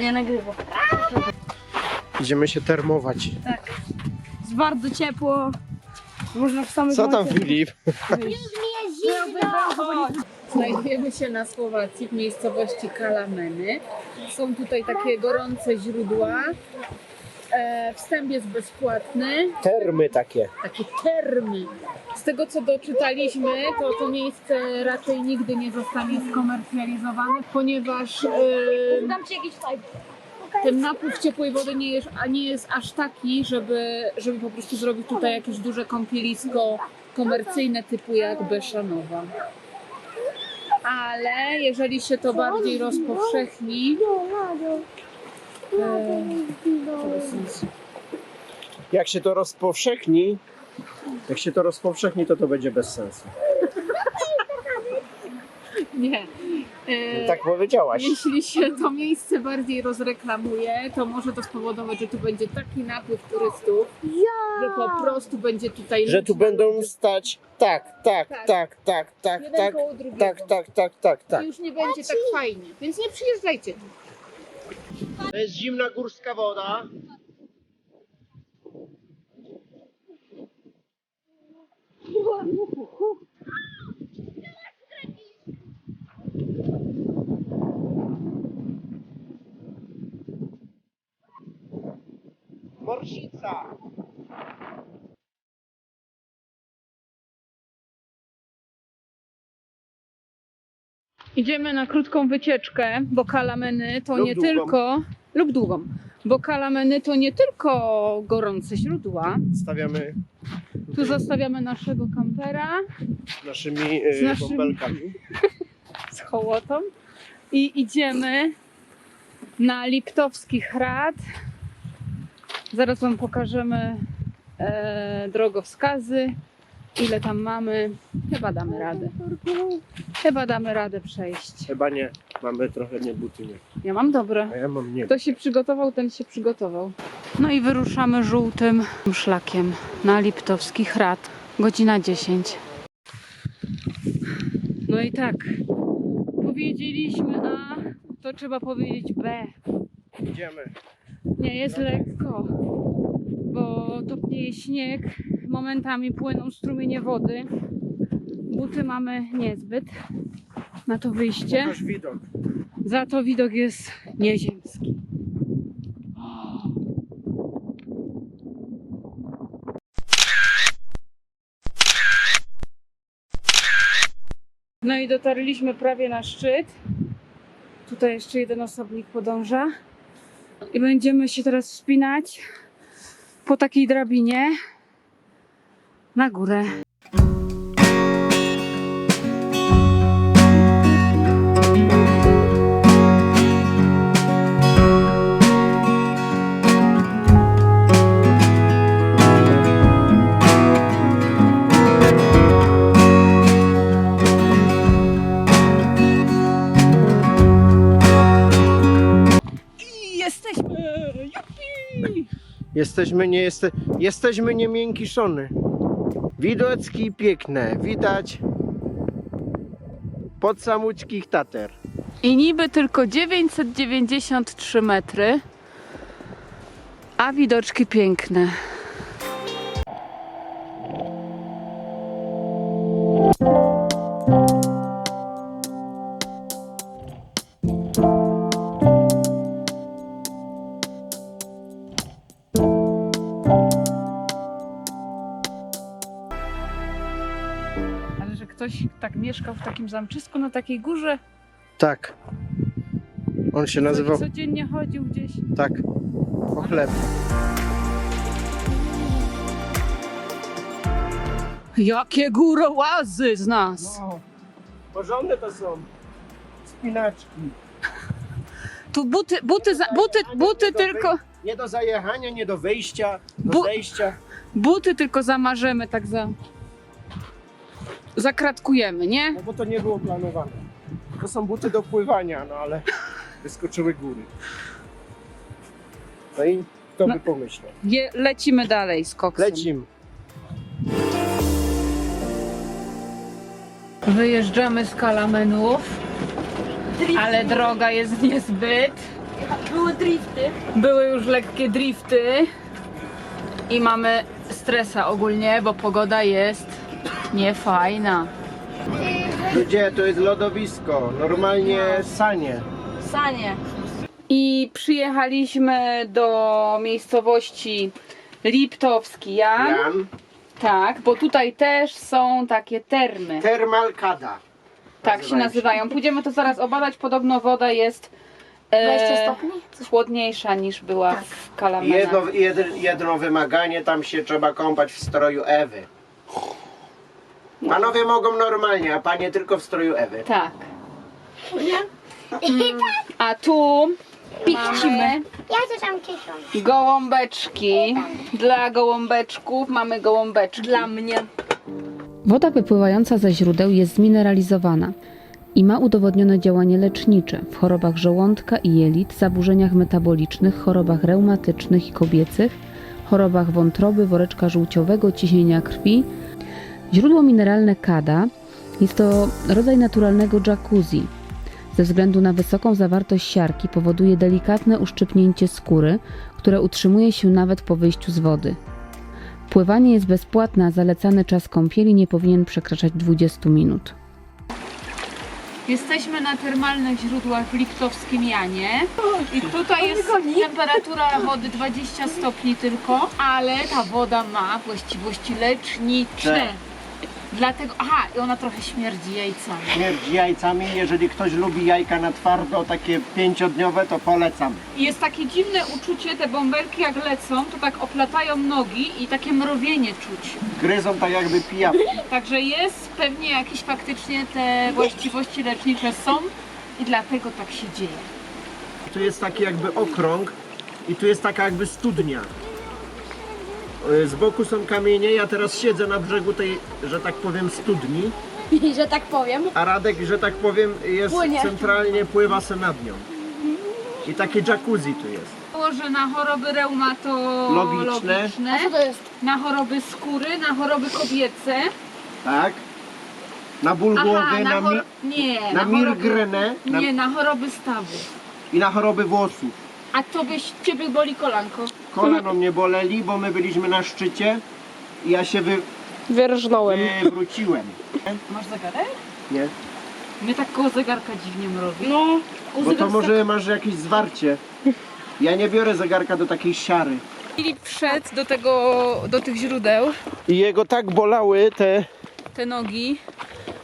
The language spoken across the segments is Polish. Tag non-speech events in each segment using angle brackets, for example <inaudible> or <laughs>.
nagrywa. Idziemy się termować. Tak. Jest bardzo ciepło. Można w samych Co tam Filip? <laughs> Znajdujemy się na Słowacji w miejscowości Kalameny. Są tutaj takie gorące źródła. E, wstęp jest bezpłatny, Termy takie. takie termy. Z tego co doczytaliśmy, to to miejsce raczej nigdy nie zostanie skomercjalizowane, ponieważ e, Dam ci jakiś fajny. ten napływ ciepłej wody nie jest, a nie jest aż taki, żeby, żeby po prostu zrobić tutaj jakieś duże kąpielisko komercyjne typu jak Beszanowa. Ale jeżeli się to bardziej rozpowszechni, e, to bez sensu. Jak się to rozpowszechni, jak się to rozpowszechni, to to będzie bez sensu. nie. E, Tak powiedziałaś. Jeśli się to miejsce bardziej rozreklamuje, to może to spowodować, że tu będzie taki napływ turystów, że po prostu będzie tutaj Że tu ludzi- będą stać tak, tak, Tak. tak, tak, tak, jeden tak, koło drugiego. tak, tak, tak, tak, tak. I już nie będzie tak fajnie, więc nie przyjeżdżajcie tu. To jest zimna górska woda. Morsica. Idziemy na krótką wycieczkę, bo kalameny to Lub nie długą. tylko. lub długą. Bo kalameny to nie tylko gorące źródła. Stawiamy Tu zostawiamy naszego kampera naszymi Z y, naszymi- bąbelkami. <laughs> z hołotą i idziemy na Liptowski Hrad. Zaraz Wam pokażemy e, drogowskazy, ile tam mamy. Chyba damy radę. Chyba damy radę przejść. Chyba nie. Mamy trochę nie buty, nie. Ja mam dobre. A ja mam nie. Kto się przygotował, ten się przygotował. No i wyruszamy żółtym szlakiem na Liptowski Hrad. Godzina 10. No i tak. Powiedzieliśmy A, to trzeba powiedzieć B. Idziemy. Nie jest lekko, bo topnieje śnieg, momentami płyną strumienie wody. Buty mamy niezbyt na to wyjście. Pokaż widok. Za to widok jest nieziemski. No i dotarliśmy prawie na szczyt. Tutaj jeszcze jeden osobnik podąża. I będziemy się teraz wspinać po takiej drabinie na górę. Jesteśmy! Nie jeste, jesteśmy nie miękiszony. Widoczki piękne, widać pod samuckich tater. I niby tylko 993 metry, a widoczki piękne. Mieszkał w takim zamczysku na takiej górze, Tak. On się nazywał codziennie chodził gdzieś. tak. O chleb. Jakie górołazy z nas! No, porządne to są. Spinaczki. Tu buty, buty, za, buty, buty tylko, Nie do zajechania, nie do wyjścia, do Bu- zejścia. buty tylko zamarzymy, tak za... Zakratkujemy, nie? No bo to nie było planowane. To są buty do pływania, no ale wyskoczyły góry. No i kto No. by pomyślał? Je, lecimy dalej z koksem. Lecimy. Wyjeżdżamy z Kalamenów, ale droga jest niezbyt. Były drifty. Były już lekkie drifty i mamy stresa ogólnie, bo pogoda jest niefajna. Ludzie, to jest lodowisko, normalnie sanie. Sanie. I przyjechaliśmy do miejscowości Liptowski Jan. Jan. Tak, bo tutaj też są takie termy. Termalkada. Tak się nazywają. Pójdziemy to zaraz obadać. Podobno woda jest e, 20 stopni? Coś chłodniejsza niż była w Kalamenach. Jedno, jedno, jedno wymaganie, tam się trzeba kąpać w stroju Ewy. Panowie mogą normalnie, a panie tylko w stroju Ewy. Tak. Mm, A tu mamy Ja to tam gołąbeczki. Dla gołąbeczków mamy gołąbeczki. Dla mnie. Woda wypływająca ze źródeł jest zmineralizowana i ma udowodnione działanie lecznicze w chorobach żołądka i jelit, zaburzeniach metabolicznych, chorobach reumatycznych i kobiecych, chorobach wątroby, woreczka żółciowego, ciśnienia krwi. Źródło mineralne kada jest to rodzaj naturalnego jacuzzi. Ze względu na wysoką zawartość siarki powoduje delikatne uszczypnięcie skóry, które utrzymuje się nawet po wyjściu z wody. Pływanie jest bezpłatne, a zalecany czas kąpieli nie powinien przekraczać 20 minut. Jesteśmy na termalnych źródłach w Liptowskim Janie i tutaj jest temperatura wody 20 stopni tylko, ale ta woda ma właściwości lecznicze. Dlatego, aha, i ona trochę śmierdzi jajcami. Śmierdzi jajcami, jeżeli ktoś lubi jajka na twardo, takie pięciodniowe, to polecam. I jest takie dziwne uczucie, te bąbelki jak lecą, to tak oplatają nogi i takie mrowienie czuć. Gryzą tak jakby pijawki. Także jest pewnie jakieś faktycznie te właściwości lecznicze są i dlatego tak się dzieje. Tu jest taki jakby okrąg i tu jest taka jakby studnia. Y, Z boku są kamienie, ja teraz siedzę na brzegu tej, że tak powiem, studni, <laughs> że tak powiem. a Radek, że tak powiem, jest Płynie. centralnie, pływa se nad nią. I takie jacuzzi tu jest. Było, że na choroby reumatologiczne, Logiczne. A co to jest? na choroby skóry, na choroby kobiece, Tak? Na ból głowy, na, mi, chor- nie, na choroby, migrrenę na, nie, na choroby stawów. i na choroby włosów. A to byś, ciebie boli kolanko? Kolano mnie boleli, bo my byliśmy na szczycie i ja się wy, Wyrżnąłem. wywróciłem. Masz zegarek? Nie? Mnie tak koło zegarka dziwnie mrowi. No. Bo to może masz jakieś zwarcie. Ja nie biorę zegarka do takiej siary. Filip wszedł do tego, do tych źródeł, I jego tak bolały te... te nogi,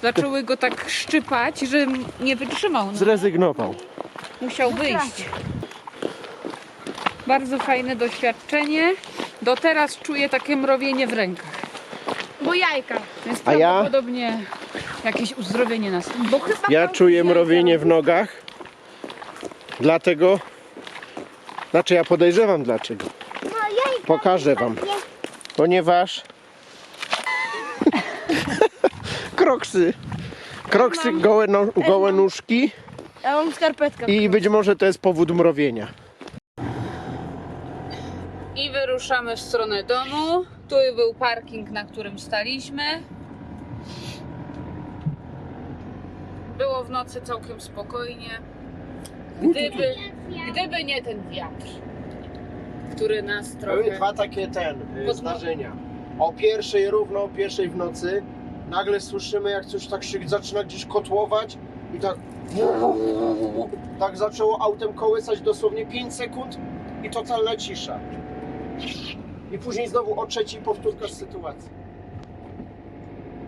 zaczęły go tak szczypać, że nie wytrzymał. No. Zrezygnował. Musiał wyjść. Bardzo fajne doświadczenie. Do teraz czuję takie mrowienie w rękach. Bo jajka. Więc A ja? prawdopodobnie jakieś uzdrowienie nastąpi. Bo chyba Ja czuję mrowienie w nogach. Dlatego... Znaczy ja podejrzewam dlaczego. No jajka. Pokażę wam. Ponieważ... Kroksy. Kroksy, gołe, no, gołe nóżki Ja mam skarpetkę. i być może to jest powód mrowienia. I wyruszamy w stronę domu. Tu był parking, na którym staliśmy. Było w nocy całkiem spokojnie. Gdyby, gdyby nie ten wiatr, który nas Były trochę... dwa takie ten, y, zdarzenia. O pierwszej, równo o pierwszej w nocy, nagle słyszymy jak coś tak się zaczyna gdzieś kotłować i tak tak zaczęło autem kołysać dosłownie 5 sekund i totalna cisza. I później znowu o trzeciej powtórka z sytuacji.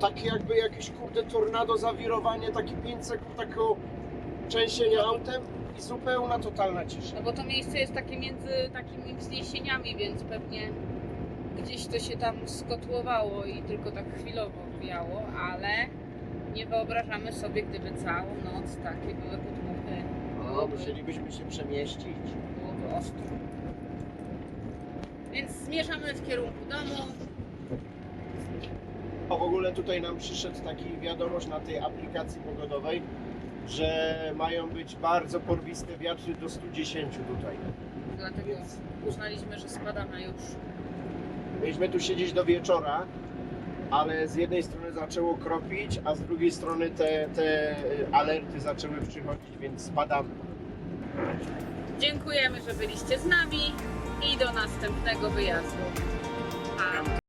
Takie jakby jakieś kurde tornado, zawirowanie, takie 5 sekund takiego trzęsienia autem i zupełna totalna cisza. No bo to miejsce jest takie między takimi wzniesieniami, więc pewnie gdzieś to się tam skotłowało i tylko tak chwilowo wiało, ale nie wyobrażamy sobie, gdyby całą noc takie były podmuchy. No, musielibyśmy się przemieścić. byłoby ostro. Więc zmierzamy w kierunku domu. A w ogóle tutaj nam przyszedł taki wiadomość na tej aplikacji pogodowej, że mają być bardzo porwiste wiatry do 110 tutaj. Dlatego Więc uznaliśmy, że spadamy już. mieliśmy tu siedzieć do wieczora, ale z jednej strony zaczęło kropić, a z drugiej strony te, te alerty zaczęły przychodzić, więc spadamy. Dziękujemy, że byliście z nami i do następnego wyjazdu. Pa!